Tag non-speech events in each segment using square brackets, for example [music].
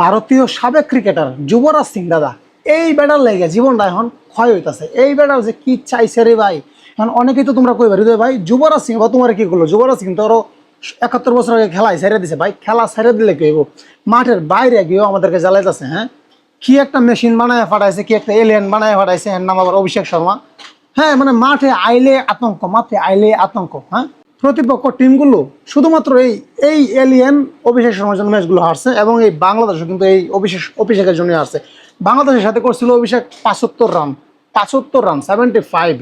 ভারতীয় সাবেক ক্রিকেটার যুবরাজ সিং দাদা, এই ব্যাটার লেগে জীবনটা এখন ক্ষয় হইতাছে। এই ব্যাটার যে কি চাইছে রে ভাই? এখন অনেকেই তো তোমরা কইবা, হৃদয় ভাই, যুবরাজ সিং বা তোমার কি করল? যুবরাজ সিং তো আরও একাত্তর বছর আগে খেলায় ছেড়ে দিছে। ভাই, খেলা ছেড়ে দিলে কি হইব? মাঠের বাইরে গিয়েও আমাদেরকে জ্বালাইতেছে হ্যাঁ? কি একটা মেশিন বানায় ফাটাইছে, কি একটা এলিয়েন বানায় ফাটাইছে, এর নাম আবার অভিষেক শর্মা। হ্যাঁ মানে মাঠে আইলে আতঙ্ক, মাঠে আইলে আতঙ্ক হ্যাঁ? প্রতিপক্ষ টিমগুলো শুধুমাত্র এই এই এলিয়েন অভিষেক শর্মার জন্য ম্যাচগুলো হারছে এবং এই বাংলাদেশও কিন্তু এই অভিষেক, অভিষেকের জন্য হারছে। বাংলাদেশের সাথে করছিল অভিষেক পাঁচাত্তর রান পাঁচাত্তর রান সেভেন্টি ফাইভ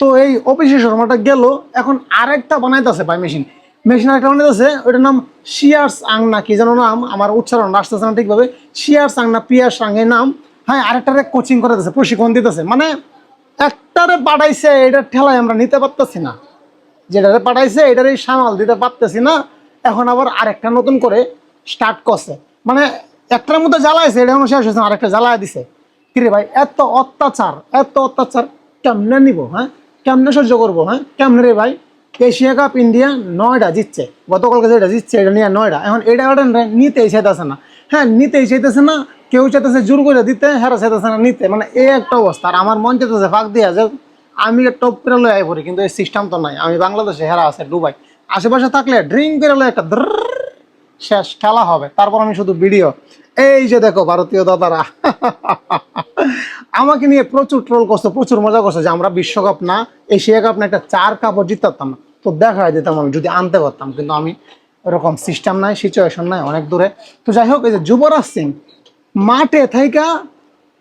তো এই অভিষেক শর্মাটা গেল, এখন আরেকটা বানাইতেছে ভাই মেশিন মেশিন আরেকটা বানাইতেছে, ওইটার নাম শিয়ার্স আং না কি যেন নাম, আমার উচ্চারণ আসতেছে না ঠিকভাবে। শিয়ার্স আং না পিয়ার্স আং এই নাম। হ্যাঁ আরেকটারে কোচিং করে দিতেছে প্রশিক্ষণ দিতেছে। মানে একটারে পাঠাইছে এটার ঠেলায় আমরা নিতে পারতেছি না। যেটারে পাঠাইছে, এটারই সামাল দিতে পারতেছি না। এখন আবার আরেকটা নতুন করে স্টার্ট করছে। মানে একটার মধ্যে জ্বালাইছে, এটা এখনও শেষ হয়েছে আরেকটা জ্বালায় দিছে। কিরে ভাই, এত অত্যাচার এত অত্যাচার, কেমনে নিব হ্যাঁ? কেমনে সহ্য করব হ্যাঁ? কেমনে রে ভাই? এশিয়া কাপ ইন্ডিয়া নয়টা জিতছে। গতকালকে যেটা জিতছে, এটা নিয়ে নয়টা এখন এটা ওটা নিতেই চাইতেছে না। হ্যাঁ নিতেই চাইতেছে না, কেউ চাইতেছে জোর করে দিতে হ্যাঁ চাইতেছে না নিতে। মানে এই একটা অবস্থা। আর আমার মন চাইতেছে ফাঁক দিয়ে যে আমি টপ করে লয়ে আই পড়ি, কিন্তু এই সিস্টেম তো নাই। আমি বাংলাদেশে হেরা আছে ডুবাই আশেপাশে থাকলে ড্রিঙ্ক করে একটা শেষ খেলা হবে। তারপর আমি শুধু ভিডিও এই যে দেখো ভারতীয় দাদারা। [laughs] আমাকে নিয়ে প্রচুর ট্রোল করছে, প্রচুর মজা করছে যে আমরা বিশ্বকাপ না, এশিয়া কাপ না, একটা চার কাপও জিততাম না। তো দেখা যেতাম আমি, যদি আনতে পারতাম। কিন্তু আমি এরকম সিস্টেম নাই সিচুয়েশন নাই, অনেক দূরে। তো যাই হোক, এই যে যুবরাজ সিং, মাঠে থাইকা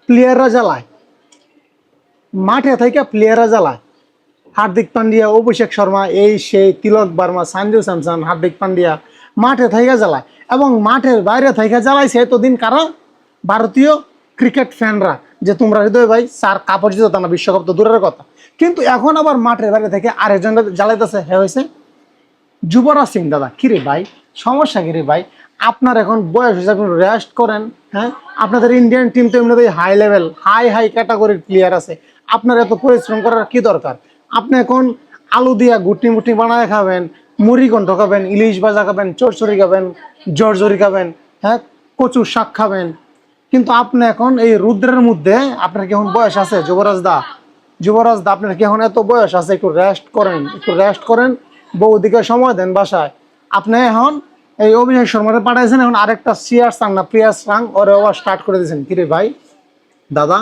প্লেয়াররা জ্বালায়। মাঠে থাইকা প্লেয়াররা জ্বালায়। হার্দিক পান্ডিয়া অভিষেক শর্মা, এই সেই তিলক বার্মা সঞ্জু স্যামসন, হার্দিক পান্ডিয়া মাঠে থাইকা জ্বালায় এবং মাঠের বাইরে থাইকা জ্বালাইছে এতদিন কারা? ভারতীয় ক্রিকেট ফ্যানরা। যে তোমরা হৃদয় ভাই, স্যার কাপড় জিতো না বিশ্বকাপ তো দূরের কথা। কিন্তু এখন আবার মাঠের বাইরে থেকে আরেকজন জ্বালাইতেছে হ্যাঁ হয়েছে যুবরাজ সিং, দাদা। কিরে ভাই? সমস্যা কিরে ভাই? আপনার এখন বয়স আপনি রেস্ট করেন হ্যাঁ? আপনাদের ইন্ডিয়ান টিম তো এমনিতেই হাই লেভেল হাই হাই ক্যাটাগরির প্লেয়ার আছে। আপনার এত পরিশ্রম করার কি দরকার? আপনি এখন আলু দিয়া গুটি মুটি বানায় খাবেন, মুড়ি গন্ধ খাবেন, ইলিশ ভাজা খাবেন, চরচড়ি খাবেন, জর্জরি খাবেন হ্যাঁ কচুর শাক খাবেন। কিন্তু আপনি এখন এই রুদ্রের মধ্যে আপনার কি এখন বয়স আছে? যুবরাজ দা যুবরাজ দা, আপনার কি এখন এত বয়স আছে? একটু রেস্ট করেন, একটু রেস্ট করেন। বৌদিকে সময় দেন বাসায়। আপনি এখন এই অভিষেক শর্মারে পাঠাইছেন, এখন আরেকটা সিয়ার সাং না প্রিয়ার সাং, ওরে আবার স্টার্ট করে দিয়েছেন। কিরে ভাই? দাদা?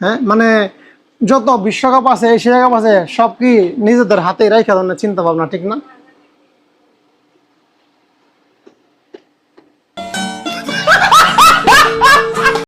হ্যাঁ মানে যত বিশ্বকাপ আছে, এশিয়া কাপ আছে, সব কি নিজেদের হাতে রাখা ধরনের চিন্তা ভাবনা ঠিক না?